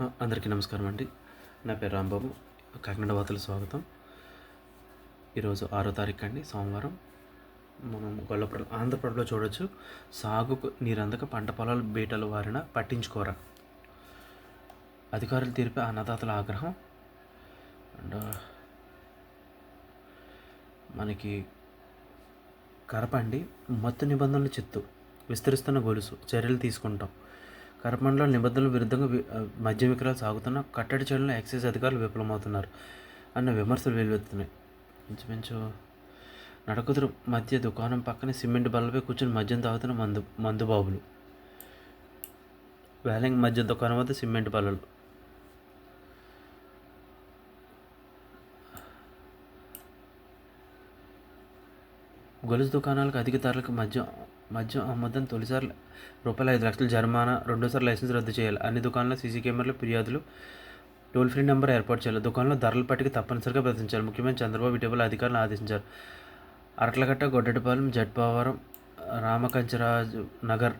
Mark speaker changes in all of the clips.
Speaker 1: అందరికీ నమస్కారం అండి. నా పేరు రాంబాబు. కాకినాడ వార్తలు స్వాగతం. ఈరోజు ఆరో తారీఖు అండి సోమవారం. మనం గొల్లపడ ఆంధ్రప్రదేశ్లో చూడొచ్చు. సాగుకు నీరందక పంట పొలాలు బీటలు వారిన పట్టించుకోరా. అధికారులు తీర్పే అన్నదాతల ఆగ్రహం. అండ్ మనకి కరప అండి మత్తు నిబంధనలు చిత్తు. విస్తరిస్తున్న గొలుసు చర్యలు తీసుకుంటాం. కర్మంలో నిబంధనలు నిబంధనల విరుద్ధంగా మద్య విక్రయాలు సాగుతున్న కట్టడి చర్యలను ఎక్సైజ్ అధికారులు విఫలమవుతున్నారు అన్న విమర్శలు వెలువెత్తున్నాయి. ఇంచుమించు నడకుదురు మధ్య దుకాణం పక్కన సిమెంట్ బల్లపై కూర్చొని మద్యం తాగుతున్న మందు మందుబాబులు. వేలంగ్ మధ్య దుకాణం వద్ద సిమెంట్ బల్లలు. గొలుసు దుకాణాలకు అధిక ధరలకు మద్యం మద్యం అమ్మద్దని తొలిసారి రూపాయలు ఐదు లక్షలు జరిమానా రెండోసారి లైసెన్స్ రద్దు చేయాలి. అన్ని దుకాణాల్లో సీసీ కెమెరాలు ఫిర్యాదులు టోల్ ఫ్రీ నెంబర్ ఏర్పాటు చేయాలి. దుకాణంలో ధరల పట్టిక తప్పనిసరిగా ప్రదర్శించాలి. ముఖ్యమైన చంద్రబాబు ఇటీవల అధికారులను ఆదేశించారు. అరట్లగట్ట గొడ్డటిపాలెం జడ్పవరం రామకంచరాజు నగర్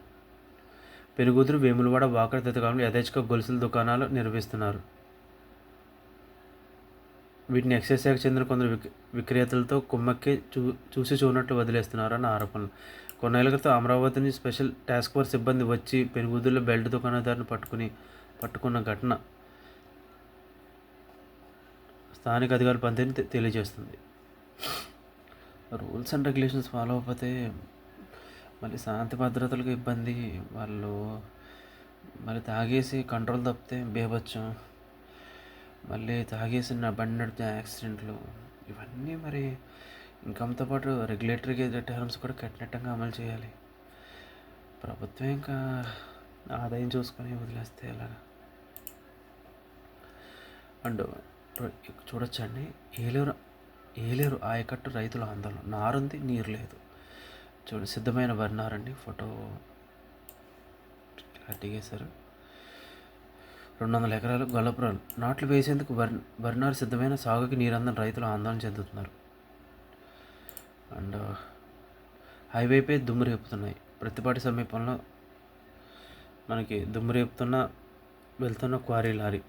Speaker 1: పెనుగుదురు వేములవాడ వాకడ తదితరంలో యథేచ్ఛగా గొలుసుల దుకాణాలు నిర్వహిస్తున్నారు. వీటిని ఎక్సైజ్ శాఖకు చెందిన కొందరు విక్రేతలతో కుమ్మక్కి చూ చూసి చూడనట్లు వదిలేస్తున్నారు అన్న ఆరోపణలు. కొన్నేళ్ళ క్రితం అమరావతి నుంచి స్పెషల్ టాస్క్ ఫోర్స్ సిబ్బంది వచ్చి పెనుగుదుల్లో బెల్ట్ దుకాణదారుని పట్టుకుని పట్టుకున్న ఘటన స్థానిక అధికారుల పనితీరుని తెలియజేస్తుంది. రూల్స్ అండ్ రెగ్యులేషన్స్ ఫాలో అవ్వకపోతే మళ్ళీ శాంతి భద్రతలకు ఇబ్బంది. వాళ్ళు మళ్ళీ తాగేసి కంట్రోల్ తప్పితే బేబచ్చం మళ్ళీ తాగేసి బండి నడిపితే యాక్సిడెంట్లు. ఇవన్నీ మరి ఇన్కమ్తో పాటు రెగ్యులేటరీ టర్మ్స్ కూడా కఠినట్టంగా అమలు చేయాలి. ప్రభుత్వం ఇంకా ఆదాయం చూసుకొని వదిలేస్తే ఎలాగా అండ్ చూడొచ్చండి ఏలేరు ఏలేరు ఆయకట్టు రైతుల ఆందోళన. నారుంది నీరు లేదు. చూడండి సిద్ధమైన వర్ణారండి ఫోటో దిగేశారు. రెండు వందల ఎకరాలు గొల్లపురాలు. నాట్లు వేసేందుకు బర్ బర్నార్ సిద్ధమైన సాగుకి నీరందని రైతులు ఆందోళన చెందుతున్నారు. అండ్ uh, హైవేపై దుమ్ము రేపుతున్నాయి. ప్రతిపాటి సమీపంలో మనకి దుమ్ము రేపుతున్న వెళ్తున్న క్వారీ లారీ.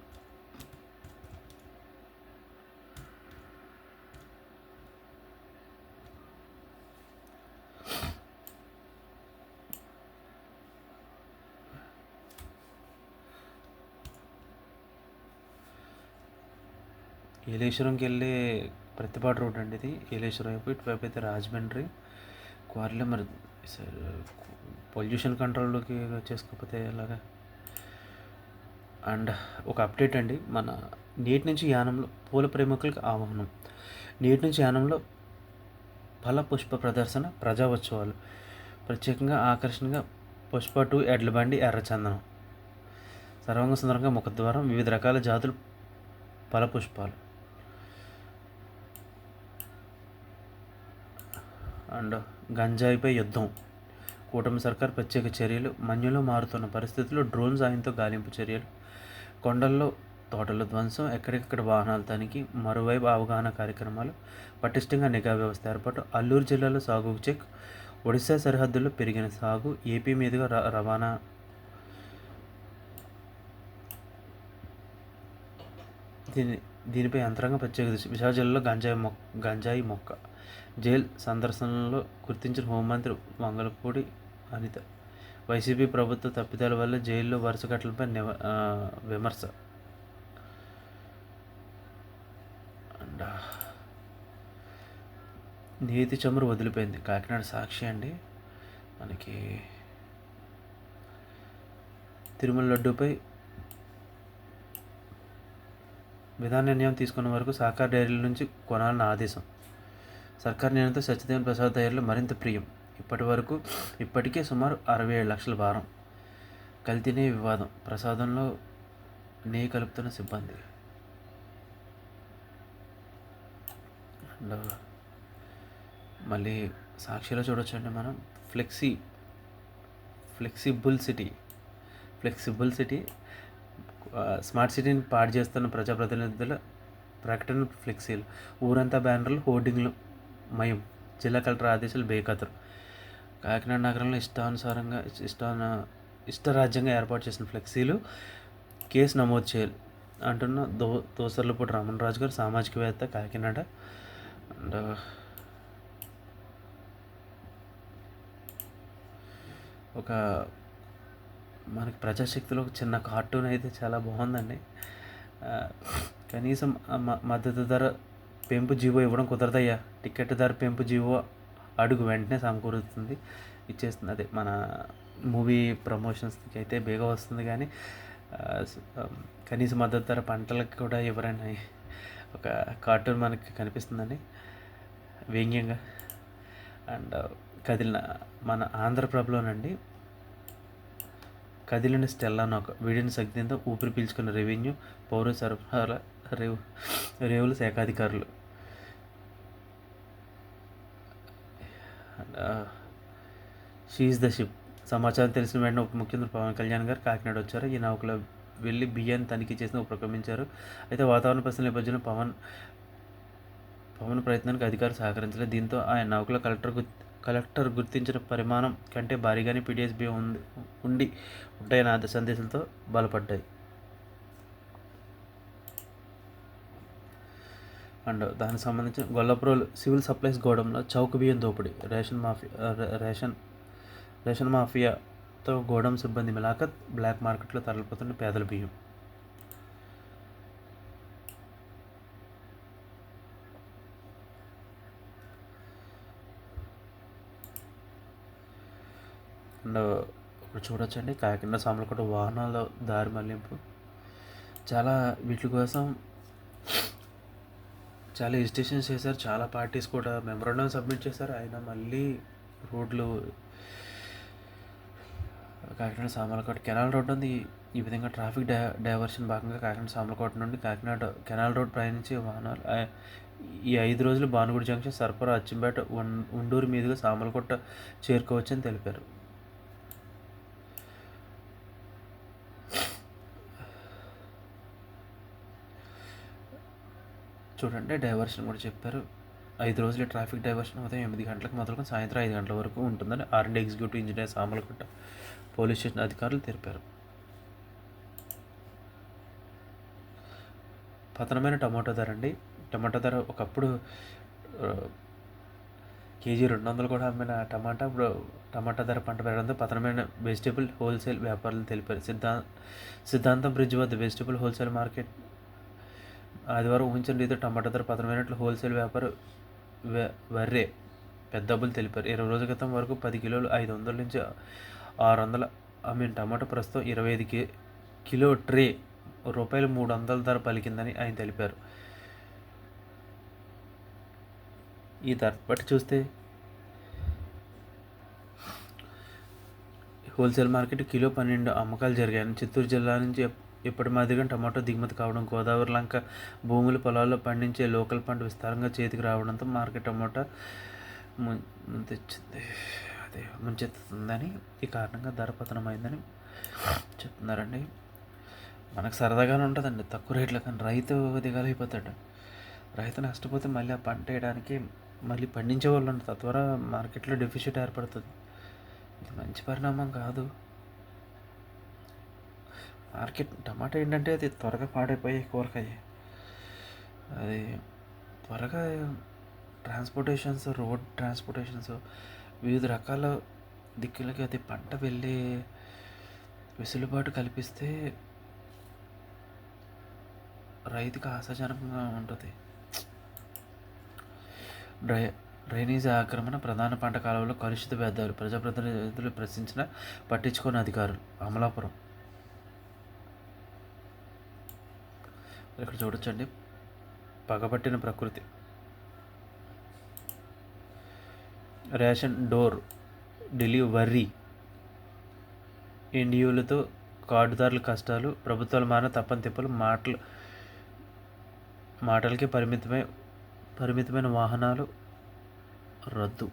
Speaker 1: ఏలేశ్వరంకి వెళ్ళే ప్రతిపాటు రోడ్ అండి ఇది. ఏలేశ్వరం వైపు ఇటువైపు అయితే రాజమండ్రి. క్వారీలో మరి పొల్యూషన్ కంట్రోల్లోకి చేసుకోకపోతే ఎలాగా? అండ్ ఒక అప్డేట్ అండి మన నేటి నుంచి యానంలో పూల ప్రేమికులకు ఆహ్వానం నేటి నుంచి యానంలో ఫల పుష్ప ప్రదర్శన ప్రజా ఉత్సవాలు. ప్రత్యేకంగా ఆకర్షణగా పుష్ప టూ ఎడ్లబండి ఎర్రచందనం సర్వంగ సుందరంగా ముఖద్వారం వివిధ రకాల జాతులు ఫల పుష్పాలు. అండ్ గంజాయిపై యుద్ధం. కూటమి సర్కార్ ప్రత్యేక చర్యలు మన్యులో మారుతున్న పరిస్థితుల్లో డ్రోన్ సాయంతో గాలింపు చర్యలు. కొండల్లో తోటల ధ్వంసం ఎక్కడికక్కడ వాహనాల తనిఖీ మరోవైపు అవగాహన కార్యక్రమాలు పటిష్టంగా నిఘా వ్యవస్థ ఏర్పాటు అల్లూరు జిల్లాలో సాగుకు చెక్ ఒడిశా సరిహద్దుల్లో పెరిగిన సాగు ఏపీ మీదుగా ర- రవాణా దీని దీనిపై యంత్రాంగ ప్రత్యేక దృష్టి విశాఖ జిల్లాలో గంజాయి మొక్క గంజాయి మొక్క జైల్ సందర్శనలో గుర్తించిన హోంమంత్రి మంగళపూడి అనిత. వైసీపీ ప్రభుత్వ తప్పిదాల వల్ల జైల్లో వరుస ఘటనలపై నివ విమర్శ. అండ్. నీతి చమురు వదిలిపోయింది. కాకినాడ సాక్షి అండి. మనకి తిరుమల లడ్డూపై విధాన నిర్ణయం తీసుకున్న వరకు సహకార డైరీల నుంచి కొనాలన్న ఆదేశం. సర్కార్ నిర్ణయంతో సత్యదేవన్ ప్రసాద్ డైరీలు మరింత ప్రియం. ఇప్పటి వరకు ఇప్పటికే సుమారు అరవై ఏడు లక్షల భారం కల్తీనే వివాదం. ప్రసాదంలో నెయ్యి కలుపుతున్న సిబ్బంది. మళ్ళీ సాక్షిలో చూడొచ్చండి మనం. Flexi flexible city. Flexible city smart సిటీని పాడు చేస్తున్న ప్రజాప్రతినిధుల ప్రకటన ఫ్లెక్సీలు. ఊరంతా బ్యానర్లు హోర్డింగ్లు. మయం. జిల్లా కలెక్టర్ ఆదేశాలు బేఖతరు. కాకినాడ నగరంలో ఇష్టానుసారంగా ఇష్టాన ఇష్టరాజ్యంగా ఏర్పాటు చేసిన ఫ్లెక్సీలు కేసు నమోదు చేయాలి అంటున్న దో దోసర్లపూడి రాజు గారు సామాజికవేత్త కాకినాడ. అండ్ ఒక మనకి ప్రజాశక్తిలో ఒక చిన్న కార్టూన్ అయితే చాలా బాగుందండి. కనీసం మ- మద్దతు ధర పెంపు జీవో ఇవ్వడం కుదరదయ్యా. టికెట్ ధర పెంపు జీవో అడుగు వెంటనే సమకూరుతుంది. ఇచ్చేస్తుంది. అదే మన మూవీ ప్రమోషన్స్కి అయితే బేగా వస్తుంది కానీ కనీస మద్దతు ధర పంటలకు కూడా ఎవరైనా ఒక కార్టూన్ మనకి కనిపిస్తుందండి. వ్యంగ్యంగా. అండ్ కదిలిన మన ఆంధ్రప్రభలోనండి కదిలిన స్టెల్లా ఒక వీడిని సగ్నంతో ఊపిరి పీల్చుకున్న రెవెన్యూ పౌర సరఫరాల రేవు రేవుల శాఖాధికారులు. షీఈ్ ద షిప్ సమాచారం తెలిసిన వెంటనే ఉప ముఖ్యమంత్రి పవన్ కళ్యాణ్ గారు కాకినాడ వచ్చారు. ఈ నౌకలో వెళ్ళి బియ్యాన్ని తనిఖీ చేసిన ఉపక్రమించారు అయితే వాతావరణ పరిస్థితుల నేపథ్యంలో పవన్ పవన్ ప్రయత్నానికి అధికారులు సహకరించలేదు. దీంతో ఆయన నౌకలో కలెక్టర్ కలెక్టర్ గుర్తించిన పరిమాణం కంటే భారీగానే పీడిఎస్ ఉంది ఉండి ఉంటాయన్న సందేశంతో బలపడ్డాయి. అండ్ దానికి సంబంధించిన గొల్లపురోలు సివిల్ సప్లైస్ గోడంలో చౌక బియ్యం దోపిడీ రేషన్ మాఫియా రేషన్ రేషన్ మాఫియాతో గోడం సిబ్బంది మిలాఖత్ బ్లాక్ మార్కెట్లో తరలిపోతున్న పేదల బియ్యం. అండ్ ఇప్పుడు చూడొచ్చండి కాకినాడ సామలకోట వాహనాల దారి మళ్ళింపు. చాలా వీటి కోసం చాలా ఎజిటేషన్స్ చేశారు. చాలా పార్టీస్ కూడా మెమరాండం సబ్మిట్ చేశారు. ఆయన మళ్ళీ రోడ్లు కాకినాడ సామలకోట కెనాల్ రోడ్ ఉంది. ఈ విధంగా ట్రాఫిక్ డై డైవర్షన్ భాగంగా కాకినాడ సామలకోట నుండి కాకినాడ కెనాల్ రోడ్ ప్రయాణించే వాహనాలు ఈ ఐదు రోజులు భానుగుడి జంక్షన్ సరఫరా అచ్చంపేట ఉన్- ఉండూరు మీదుగా సామలకోట చేరుకోవచ్చని తెలిపారు. చూడండి డైవర్షన్ కూడా చెప్పారు. ఐదు రోజుల ట్రాఫిక్ డైవర్షన్ ఉదయం ఎనిమిది గంటలకు మొదలుకొని సాయంత్రం ఐదు గంటల వరకు ఉంటుందని R and executive engineer Samalkot police station అధికారులు తెలిపారు. పతనమైన టమాటో ధర అండి. టమాటో ధర ఒకప్పుడు కేజీ రెండు వందలు కూడా అమ్మిన టమాటా ఇప్పుడు టమాటా ధర పంట పెరగడంతో పతనమైన వెజిటేబుల్ హోల్సేల్ వ్యాపారులు తెలిపారు. సిద్ధాంత సిద్ధాంతం బ్రిడ్జ్ వద్ద వెజిటేబుల్ హోల్సేల్ మార్కెట్ ఆదివారం ఊహించిన రీతిలో టమాటా ధర పతనమైనట్లు హోల్సేల్ వ్యాపార వె- వర్రే పెద్దబ్బులు తెలిపారు. ఇరవై రోజుల క్రితం వరకు పది కిలోలు ఐదు వందల నుంచి ఆరు వందల ఐ మీన్ టమాటా ప్రస్తుతం ఇరవై ఐదు కి కిలో ట్రే రూపాయలు మూడు వందల ధర పలికిందని ఆయన తెలిపారు. ఈ ధర బట్టి చూస్తే హోల్సేల్ మార్కెట్ కిలో పన్నెండు అమ్మకాలు జరిగాయని చిత్తూరు జిల్లా నుంచి ఇప్పటి మాదిరిగా టమాటో దిగుమతి కావడం గోదావరి లంక భూముల పొలాల్లో పండించే లోకల్ పంట విస్తారంగా చేతికి రావడంతో మార్కెట్ టమాటా ము- ముంచెత్తింది అదే ముంచెత్తుతుందని ఈ కారణంగా ధర పతనమైందని చెప్తున్నారండి. మనకు సరదాగానే ఉంటుందండి తక్కువ రేట్లో కానీ రైతు దిగాలైపోతాడు రైతు నష్టపోతే మళ్ళీ ఆ పంట వేయడానికి మళ్ళీ పండించే వాళ్ళు ఉంటారు తద్వారా మార్కెట్లో డెఫిషిట్ ఏర్పడుతుంది. ఇది మంచి పరిణామం కాదు. మార్కెట్ టమాటా ఏంటంటే అది త్వరగా పాడైపోయే కూరగాయ. అది త్వరగా ట్రాన్స్పోర్టేషన్స్ రోడ్ ట్రాన్స్పోర్టేషన్స్ వివిధ రకాల దిక్కులకి అది పంట వెళ్ళే వెసులుబాటు కల్పిస్తే రైతుకి ఆశాజనకంగా ఉంటుంది. డ్రై డ్రైనేజీ ఆక్రమణ ప్రధాన పంట కాలంలో కలుషిత వ్యర్థాలు ప్రజాప్రతినిధులు ప్రశ్నించిన పట్టించుకోని అధికారులు. అమలాపురం ఇక్కడ చూడొచ్చండి. పగబట్టిన ప్రకృతి. Ration door delivery. ఎన్డీయూలతో కార్డుదారుల కష్టాలు ప్రభుత్వాలు మారిన తప్పని తిప్పలు మాటలు మాటలకి పరిమితమై పరిమితమైన వాహనాలు రద్దు.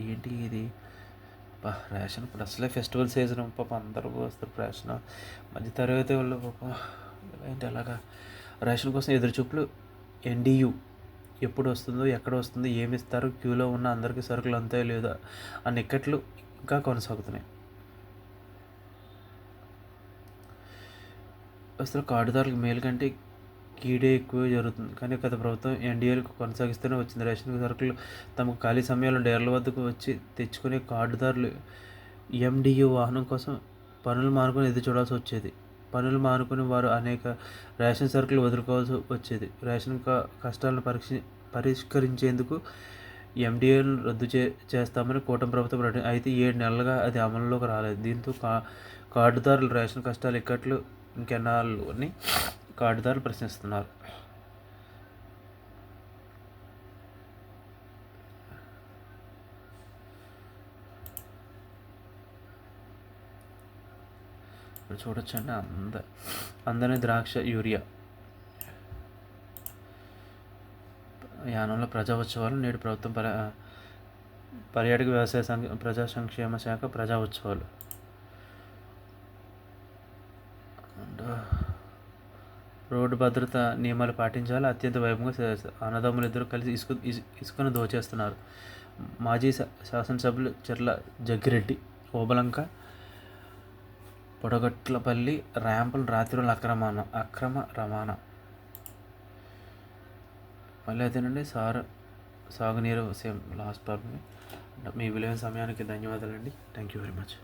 Speaker 1: ఏంటి ఇది? రేషన్ ఇప్పుడు అసలే ఫెస్టివల్ సీజన్ పాప అందరూ వస్తారు రేషన్. మధ్య తరగతి వాళ్ళు పాప ఏంటి అలాగా? రేషన్ కోసం ఎదురుచూపులు ఎన్డీయూ. ఎప్పుడు వస్తుందో ఎక్కడ వస్తుందో ఏమి ఇస్తారు క్యూలో ఉన్న అందరికీ సరుకులు అంతా లేదా అని ఇక్కట్లు ఇంకా కొనసాగుతున్నాయి. అసలు కార్డుదారులకు మేలు కంటే కీడే ఎక్కువ జరుగుతుంది. కానీ గత ప్రభుత్వం ఎన్డీఏలకు కొనసాగిస్తూనే వచ్చింది. రేషన్ సరుకులు తమకు ఖాళీ సమయాల్లో డేర్ల వద్దకు వచ్చి తెచ్చుకునే కార్డుదారులు ఎండియు వాహనం కోసం పనులు మానుకొని ఎదురు చూడాల్సి వచ్చేది. పనులు మానుకుని వారు అనేక రేషన్ సరుకులు వదులుకోవాల్సి వచ్చేది. రేషన్ కష్టాలను పరీక్ష పరిష్కరించేందుకు ఎండిఏను రద్దు చే చేస్తామని కూటమి ప్రభుత్వం ప్రకటి అయితే ఏడు నెలలుగా అది అమలులోకి రాలేదు. దీంతో కా కార్డుదారులు రేషన్ కష్టాలు ఇక్కట్లు ఇంకెన్నాళ్ళు అని కార్డుదారులు ప్రశ్నిస్తున్నారు. ఇక్కడ చూడొచ్చండి. అంద అందని ద్రాక్ష యూరియా. యానంలో ప్రజా ఉత్సవాలు నేడు ప్రభుత్వం పర్య పర్యాటక వ్యవసాయ సంఘ ప్రజా సంక్షేమ శాఖ ప్రజా ఉత్సవాలు రోడ్డు భద్రత నియమాలు పాటించాలి? అత్యంత వైభవంగా అన్నదమ్ములు ఇద్దరు కలిసి ఇసుక ఇసుకను దోచేస్తున్నారు. మాజీ శాసనసభ్యులు చెర్ల జగ్గిరెడ్డి ఓబలంక పొడగట్లపల్లి ర్యాంపులు రాత్రుల అక్రమాన అక్రమ రవాణా. మళ్ళీ అదేనండి సార్ సాగునీరు సేమ్ లాస్ట్ పార్ట్ మీ విలువైన సమయానికి ధన్యవాదాలండి. Thank you very much